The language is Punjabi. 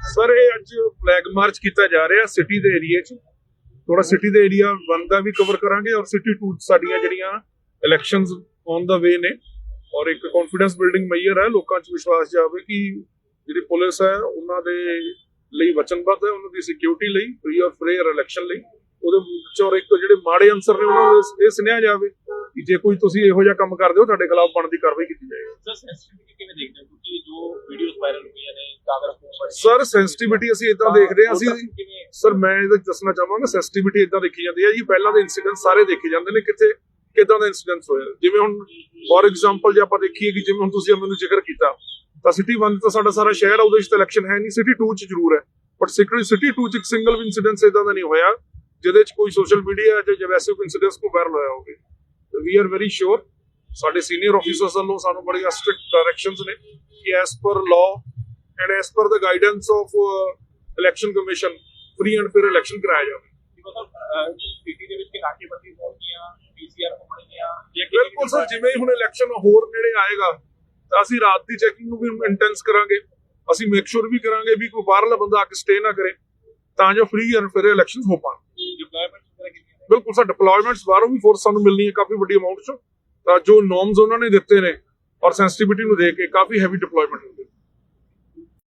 ਸਰ, ਇਹ ਅੱਜ ਫਲੈਗ ਮਾਰਚ ਕੀਤਾ ਜਾ ਰਿਹਾ ਸਿਟੀ ਦੇ ਏਰੀਆ 'ਚ। ਥੋੜਾ ਸਿਟੀ ਦੇ ਏਰੀਆ 1 ਦਾ ਵੀ ਕਵਰ ਕਰਾਂਗੇ ਔਰ ਸਿਟੀ 2 ਸਾਡੀਆਂ ਜਿਹੜੀਆਂ ਇਲੈਕਸ਼ਨਸ ਔਨ ਦਾ ਵੇ ਨੇ। ਔਰ ਇੱਕ ਕੌਨਫੀਡੈਂਸ ਬਿਲਡਿੰਗ ਮੈਜਰ ਹੈ, ਲੋਕਾਂ 'ਚ ਵਿਸ਼ਵਾਸ ਜਾਵੇ ਕਿ ਜਿਹੜੀ ਪੁਲਿਸ ਹੈ, ਉਹਨਾਂ ਦੇ ਲਈ ਵਚਨਬੱਧ ਹੈ, ਉਹਨਾਂ ਦੀ ਸਿਕਿਉਰਿਟੀ ਲਈ ਫ੍ਰੀ ਔਰ ਫੇਅਰ ਇਲੈਕਸ਼ਨ ਲਈ। ਉਹਦੇ ਵਿੱਚ ਔਰ ਇੱਕ ਜਿਹੜੇ ਮਾੜੇ ਅਨਸਰ ਨੇ, ਉਹਨਾਂ ਨੂੰ ਇਹ- ਇਹ ਜਾਵੇ। ਕਿ ਜੇ ਕੋਈ ਤੁਸੀਂ ਇਹੋ ਜਿਹਾ ਕੰਮ ਕਰਦੇ ਹੋ ਤੁਹਾਡੇ ਖਿਲਾਫ ਬਣਦੀ ਕਾਰਵਾਈ ਕੀਤੀ ਜਾਏਗੀ। ਸਰ ਸੈਂਸਿਟਿਵਿਟੀ ਕਿਵੇਂ ਦੇਖਦੇ ਹੋ? ਕਿਉਂਕਿ ਜੋ ਵੀਡੀਓਜ਼ ਵਾਇਰਲ ਹੋਈਆਂ ਨੇ ਕਾਗਰ ਫੋਨ ਸਰ ਸੈਂਸਿਟੀਵਿਟੀ ਅਸੀਂ ਇਦਾਂ ਦੇਖਦੇ ਹਾਂ ਅਸੀਂ ਸਰ ਮੈਂ ਇਹਦਾ ਦੱਸਣਾ ਚਾਹਾਂਗਾ ਸੈਂਸਿਟੀਵਿਟੀ ਇਦਾਂ ਦੇਖੀ ਜਾਂਦੀ ਹੈ ਜੀ ਪਹਿਲਾਂ ਦੇ ਇਨਸੀਡੈਂਟ ਸਾਰੇ ਦੇਖੇ ਜਾਂਦੇ ਨੇ ਕਿੱਥੇ ਕਿਦਾਂ ਦਾ ਇਨਸੀਡੈਂਟ ਹੋਇਆ ਜਿਵੇਂ ਹੁਣ ਫੋਰ ਐਗਜ਼ਾਮਪਲ ਜੇ ਆਪਾਂ ਦੇਖੀਏ ਕਿ ਜਿਵੇਂ ਹੁਣ ਤੁਸੀਂ ਮੈਨੂੰ ਜ਼ਿਕਰ ਕੀਤਾ ਤਾਂ ਸਿਟੀ 1 ਤਾਂ ਸਾਡਾ ਸਾਰਾ ਸ਼ਹਿਰ ਆ ਉਹਦੇ ਵਿੱਚ ਤਾਂ ਇਲੈਕਸ਼ਨ ਹੈ ਨਹੀਂ ਸਿਟੀ 2 ਚ ਜ਼ਰੂਰ ਹੈ। ਬਟ ਸਿਟੀ ਸਿਟੀ 2 ਚ ਇੱਕ ਸਿੰਗਲ ਵੀ ਇਨਸੀਡੈਂਟ ਇਦਾਂ ਦਾ ਨਹੀਂ ਹੋਇਆ ਜਿਹਦੇ ਚ ਕੋਈ ਸੋਸ਼ਲ ਮੀਡੀਆ ਜਾਂ ਜਾਂ ਵੈਸੇ ਕੋਈ ਇਨਸੀਡੈਂਟਸ ਕੋ ਵਾਇਰਲ ਹੋਇਆ ਹੋਵੇ। ਵੀ ਆਰ ਵੈਰੀ ਸ਼ੋਰ ਸਾਡੇ ਸੀਨੀਅਰ ਆਫੀਸਰਸ ਵੱਲੋਂ ਸਾਨੂੰ ਬੜੀਆਂ ਸਟ੍ਰਿਕਟ ਡਾਇਰੈਕਸ਼ਨਸ ਨੇ ਕਿ as per law and as per the guidance of election commission free and fair election ਕਰਾਇਆ ਜਾਵੇ। ਸਿਟੀ ਦੇ ਵਿੱਚ ਕਿ ਨਾਕੇਬੰਦੀ ਹੋਣਗੀਆਂ ਪੀਸੀਆਰ ਹੋਣਗੀਆਂ ਬਿਲਕੁਲ ਸਰ, ਜਿਵੇਂ ਹੁਣ ਇਲੈਕਸ਼ਨ ਹੋਰ ਨੇੜੇ ਆਏਗਾ ਤਾਂ ਅਸੀਂ ਰਾਤ ਦੀ ਚੈਕਿੰਗ ਨੂੰ ਵੀ ਇੰਟੈਂਸ ਕਰਾਂਗੇ। ਅਸੀਂ ਮੇਕ ਸ਼ੋਰ ਵੀ ਕਰਾਂਗੇ ਵੀ ਕੋਈ ਬਾਹਰਲਾ ਬੰਦਾ ਆ ਕੇ ਸਟੇ ਨਾ ਕਰੇ, ਤਾਂ ਜੋ ਫ੍ਰੀ ਐਂਡ ਫੇਅਰ ਇਲੈਕਸ਼ਨ ਹੋ ਪਾਣ। ਬਿਲਕੁਲ ਸਰ ਡਿਪਲੋਇਮੈਂਟਸ ਬਾਹਰੋਂ ਵੀ ਫੋਰਸ ਸਾਨੂੰ ਮਿਲਣੀ ਹੈ, ਕਾਫੀ ਵੱਡੀ ਅਮਾਉਂਟ ਚ। ਤਾਂ ਜੋ ਨੋਰਮਸ ਉਹਨਾਂ ਨੇ ਦਿੱਤੇ ਨੇ ਔਰ ਸੈਂਸਿਟੀਵਿਟੀ ਨੂੰ ਦੇਖ ਕੇ ਕਾਫੀ ਹੈਵੀ ਡਿਪਲੋਇਮੈਂਟ